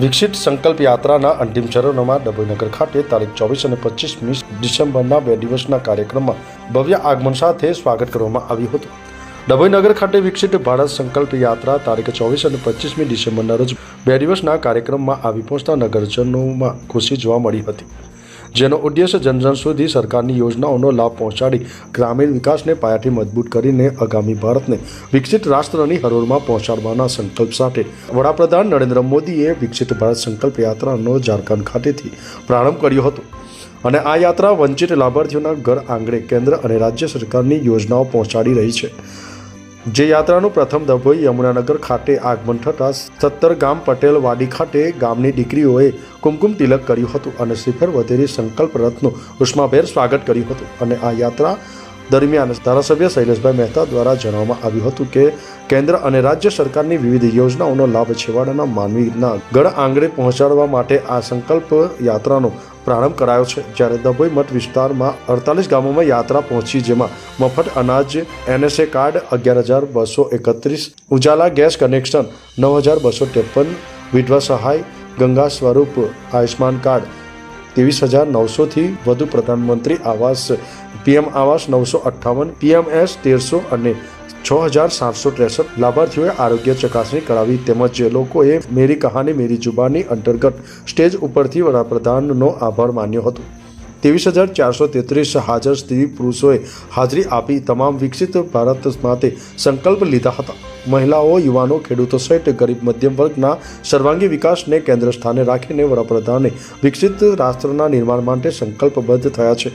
વિકસિત સંકલ્પ યાત્રાના અંતિમ ચરણોમાં ડભોઈનગર ખાતે તારીખ ચોવીસ અને પચીસમી ડિસેમ્બરના બે દિવસના કાર્યક્રમમાં ભવ્ય આગમન સાથે સ્વાગત કરવામાં આવ્યું હતું. ડભોઈનગર ખાતે વિકસિત ભારત સંકલ્પ યાત્રા તારીખ ચોવીસ અને પચીસમી ડિસેમ્બરના રોજ બે દિવસના કાર્યક્રમમાં આવી પહોંચતા નગરજનોમાં ખુશી જોવા મળી હતી. જેનો ઉદ્દેશ્ય જનજન સુધી સરકારની યોજનાઓનો લાભ પહોંચાડી ગ્રામીણ વિકાસને પાયાથી મજબૂત કરીને આગામી ભારતને વિકસિત રાષ્ટ્રની હરોળમાં પહોંચાડવાના સંકલ્પ સાથે વડાપ્રધાન નરેન્દ્ર મોદીએ વિકસિત ભારત સંકલ્પ યાત્રાનો ઝારખંડ ખાતેથી પ્રારંભ કર્યો હતો. અને આ યાત્રા વંચિત લાભાર્થીઓના ઘર આંગણે કેન્દ્ર અને રાજ્ય સરકારની યોજનાઓ પહોંચાડી રહી છે. જે યાત્રાનું પ્રથમ ડભોઈ યમુનાનગર ખાતે આગમન થતાં સત્તર ગામ પટેલ વાડી ખાતે ગામની દીકરીઓએ કુમકુમ તિલક કર્યું હતું અને શિખર વધેરી સંકલ્પ રથનું ઉષ્માભેર સ્વાગત કર્યું હતું અને આ યાત્રા દરમિયાન ધારાસભ્ય શૈલેષભાઈ મહેતા દ્વારા જણાવવામાં આવ્યું હતું કે, કેન્દ્ર અને રાજ્ય સરકારની વિવિધ યોજનાઓનો લાભ છેવાડાના માનવીના ગળ આંગણે પહોંચાડવા માટે આ સંકલ્પ યાત્રાનો પ્રારંભ કરાયો છે. જ્યારે દભોઈ મઠ વિસ્તારમાં અડતાલીસ ગામોમાં યાત્રા પહોંચી, જેમાં મફત અનાજ, એનએસએ કાર્ડ, અગિયાર હજાર બસો એકત્રીસ, ઉજાલા ગેસ કનેક્શન, નવ હજાર બસો ત્રેપન, વિધવા સહાય, ગંગા સ્વરૂપ આયુષ્માન કાર્ડ ત્રેવીસ હજાર નવસોથી વધુ પ્રધાનમંત્રી આવાસ, પીએમ આવાસ નવસો અઠ્ઠાવન પીએમએસ તેરસો અને છ હજાર સાતસો ત્રેસઠ લાભાર્થીઓએ આરોગ્ય ચકાસણી કરાવી તેમજ જે લોકોએ મેરી કહાની, મેરી જુબાની અંતર્ગત સ્ટેજ ઉપરથી વડાપ્રધાનનો આભાર માન્યો હતો. ત્રેવીસ હજાર ચારસો તેત્રીસ હાજર સ્ત્રી પુરુષોએ હાજરી આપી તમામ વિકસિત ભારત માટે સંકલ્પ લીધા હતા. મહિલાઓ, યુવાનો, ખેડૂતો સહિત ગરીબ મધ્યમ વર્ગના સર્વાંગી વિકાસને કેન્દ્ર સ્થાને રાખીને વડાપ્રધાને વિકસિત રાષ્ટ્રના નિર્માણ માટે સંકલ્પબદ્ધ થયા છે.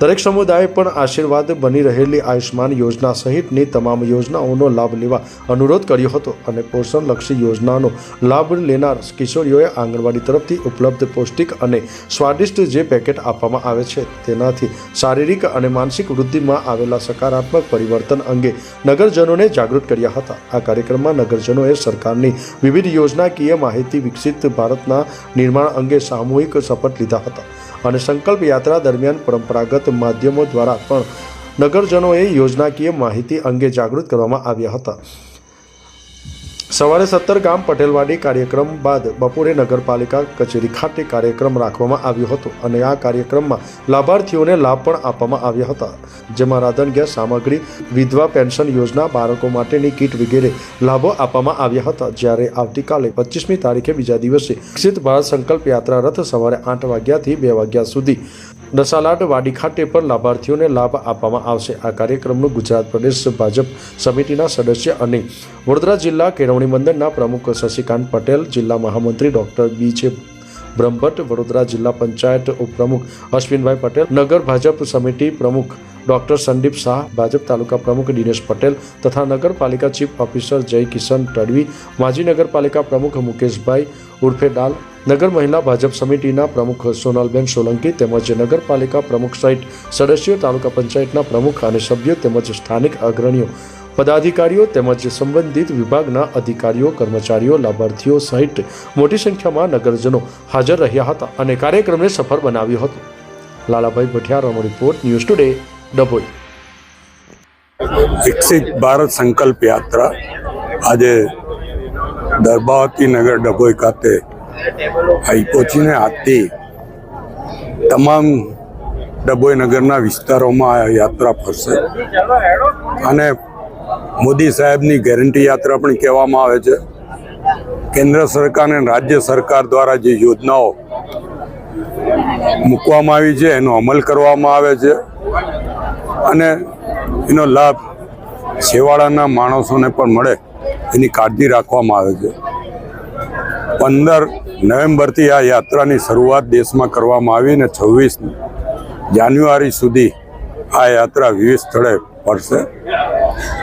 દરેક સમુદાય પણ આશીર્વાદ બની રહેલી આયુષ્માન યોજના સહિતની તમામ યોજનાઓનો લાભ લેવા અનુરોધ કર્યો હતો અને પોષણલક્ષી યોજનાનો લાભ લેનાર કિશોરીઓએ આંગણવાડી તરફથી ઉપલબ્ધ પૌષ્ટિક અને સ્વાદિષ્ટ જે પેકેટ આપવામાં આવે છે તેનાથી શારીરિક અને માનસિક વૃદ્ધિમાં આવેલા સકારાત્મક પરિવર્તન અંગે નગરજનોને જાગૃત કર્યા હતા. આ કાર્યક્રમમાં નગરજનોએ સરકારની વિવિધ યોજનાકીય માહિતી વિકસિત ભારતના નિર્માણ અંગે સામૂહિક શપથ લીધા હતા. અને સંકલ્પ યાત્રા દરમિયાન પરંપરાગત માધ્યમો દ્વારા પણ નગરજનોએ યોજનાકીય માહિતી અંગે જાગૃત કરવામાં આવ્યા હતા. સવારે સત્તર ગામ પટેલવાડી કાર્યક્રમ બાદ બપોરે નગરપાલિકા કચેરી ખાતે કાર્યક્રમ રાખવામાં આવ્યો હતો અને આ કાર્યક્રમમાં લાભાર્થીઓને લાભ પણ આપવામાં આવ્યા હતા. જેમાં રાધન ગેસ સામગ્રી, વિધવા પેન્શન યોજના, બાળકો માટેની કીટ વગેરે લાભો આપવામાં આવ્યા હતા. જ્યારે આવતીકાલે પચીસમી તારીખે બીજા દિવસે વિકસિત ભારત સંકલ્પ યાત્રા રથ સવારે આઠ વાગ્યાથી બે વાગ્યા સુધી દસાલાટ વાડી ખાતે પણ લાભાર્થીઓને લાભ આપવામાં આવશે. આ કાર્યક્રમનું ગુજરાત પ્રદેશ ભાજપ સમિતિના સદસ્ય અને વડોદરા જિલ્લા કેળવણી મંડળના પ્રમુખ શશિકાંત પટેલ, જિલ્લા મહામંત્રી ડોક્ટર બી છે બ્રહ્મભટ્ટ, વડોદરા જિલ્લા પંચાયત ઉપપ્રમુખ અશ્વિનભાઈ પટેલ, નગર ભાજપ સમિતિ પ્રમુખ ડોક્ટર સંદીપ શાહ, ભાજપ તાલુકા પ્રમુખ દિનેશ પટેલ તથા નગરપાલિકા ચીફ ઓફિસર જય કિશન તડવી માજી નગરપાલિકા પ્રમુખ મુકેશભાઈ ઉર્ફે ડાલ નગર મહિલા ભાજપ સમિતિના પ્રમુખ સોનલબેન સોલંકી તેમજ નગરપાલિકા પ્રમુખ સહિત સદસ્યો, તાલુકા પંચાયતના પ્રમુખ અને સભ્યો તેમજ સ્થાનિક અગ્રણીઓ, પદાધિકારીઓ તેમજ સંબંધિત વિભાગના અધિકારીઓ, કર્મચારીઓ, લાભાર્થીઓ સહિત મોટી સંખ્યામાં નગરજનો હાજર રહ્યા હતા અને કાર્યક્રમને સફળ બનાવ્યો હતો. લાલાભાઈ ભઠિયારાનો રિપોર્ટ ન્યૂઝ ટુડે, ડભોઈ. વિકસિત ભારત સંકલ્પ યાત્રા આજે દરબાવતી નગર ડભોઈ ખાતે પહોંચીને આજથી તમામ ડભોઈ નગરના વિસ્તારોમાં યાત્રા ફરશે. અને મોદી સાહેબની ગેરંટી યાત્રા પણ કહેવામાં આવે છે. કેન્દ્ર સરકાર અને રાજ્ય સરકાર દ્વારા જે યોજનાઓ મૂકવામાં આવી છે, એનો અમલ કરવામાં આવે છે. અને એનો લાભ છેવાડાના માણસોને પણ મળે, એની કાળજી રાખવામાં આવે છે. પંદર નવેમ્બરથી આ યાત્રાની શરૂઆત દેશમાં કરવામાં આવી અને છવ્વીસ જાન્યુઆરી સુધી આ યાત્રા વિવિધ સ્થળે ફરશે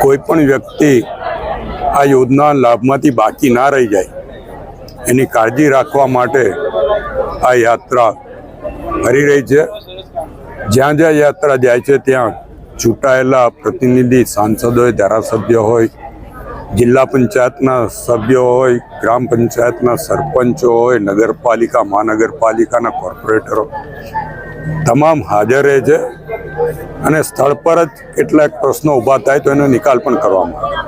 કોઈ પણ વ્યક્તિ આ યોજના લાભમાંથી બાકી ના રહી જાય, એની કાળજી રાખવા માટે આ યાત્રા ફરી રહી છે. જ્યાં જ્યાં યાત્રા જાય છે, ત્યાં ચૂંટાયેલા પ્રતિનિધિ સાંસદ હોય ધારાસભ્ય હોય જિલ્લા પંચાયતના સભ્યો હોય, ગ્રામ પંચાયતના સરપંચો હોય, નગરપાલિકા, મહાનગરપાલિકાના કોર્પોરેટરો, તમામ હાજર રહે છે અને સ્થળ પર જ કેટલાક પ્રશ્નો ઊભા થાય તો એનો નિકાલ પણ કરવામાં આવે.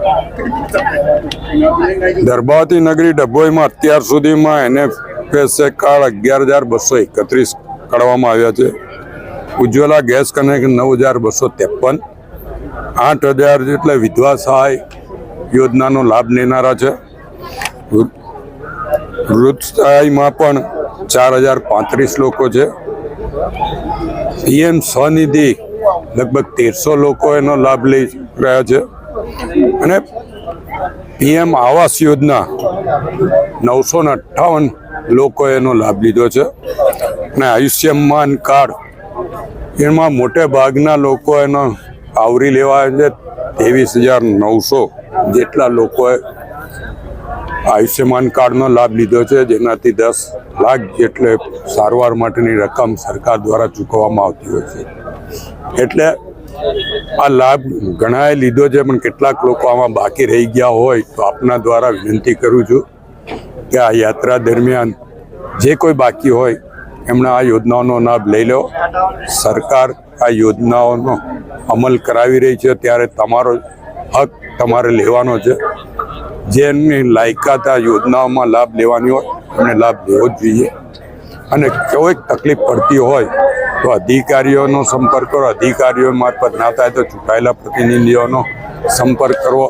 દરબાવતી નગરી ડભોઈમાં અત્યાર સુધીમાં એને પેસે કાર્ડ અગિયાર હજાર બસો એકત્રીસ કાઢવામાં આવ્યા છે. ઉજ્જવલા ગેસ કનેક્શન નવ હજાર બસો ત્રેપન, આઠ હજાર જેટલા વિધવા સહાય યોજનાનો લાભ લેનારા છે. વૃ- વૃદ્ધ સહાયમાં પણ ચાર હજાર પાંત્રીસ લોકો છે. પીએમ સ્વનિધિ લગભગ તેરસો લોકો એનો લાભ લઈ રહ્યા છે. અને પીએમ આવાસ યોજના નવસો ને અઠ્ઠાવન લોકોએ એનો લાભ લીધો છે. અને આયુષ્યમાન કાર્ડ એમાં મોટે ભાગના લોકો એનો આવરી લેવા છે. ત્રેવીસ હજાર નવસો જેટલા લોકોએ આયુષ્યમાન કાર્ડનો લાભ લીધો છે, જેનાથી દસ લાખ જેટલે સારવાર માટેની રકમ સરકાર દ્વારા ચૂકવવામાં આવતી હોય છે. એટલે આ લાભ ઘણાએ લીધો છે, પણ કેટલાક લોકો આમાં બાકી રહી ગયા હોય તો આપના દ્વારા વિનંતી કરું છું કે આ યાત્રા દરમિયાન જે કોઈ બાકી હોય, એમણે આ યોજનાઓનો લાભ લઈ લો. સરકાર આ યોજનાઓનો અમલ કરાવી રહી છે, ત્યારે તમારો હક તમારે લેવાનો છે. જેની લાયકાત આ યોજનાઓમાં લાભ લેવાની હોય, એમને લાભ લેવો જ જોઈએ. અને કોઈક તકલીફ પડતી હોય, તો અધિકારીઓનો સંપર્ક કરો. અધિકારીઓ મારફત ના થાય તો ચૂંટાયેલા પ્રતિનિધિઓનો સંપર્ક કરવો.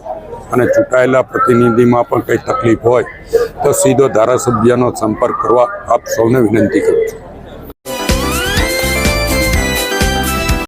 અને ચૂંટાયેલા પ્રતિનિધિમાં પણ કંઈ તકલીફ હોય, તો સીધો ધારાસભ્યનો સંપર્ક કરવા આપ સૌને વિનંતી કરું છું.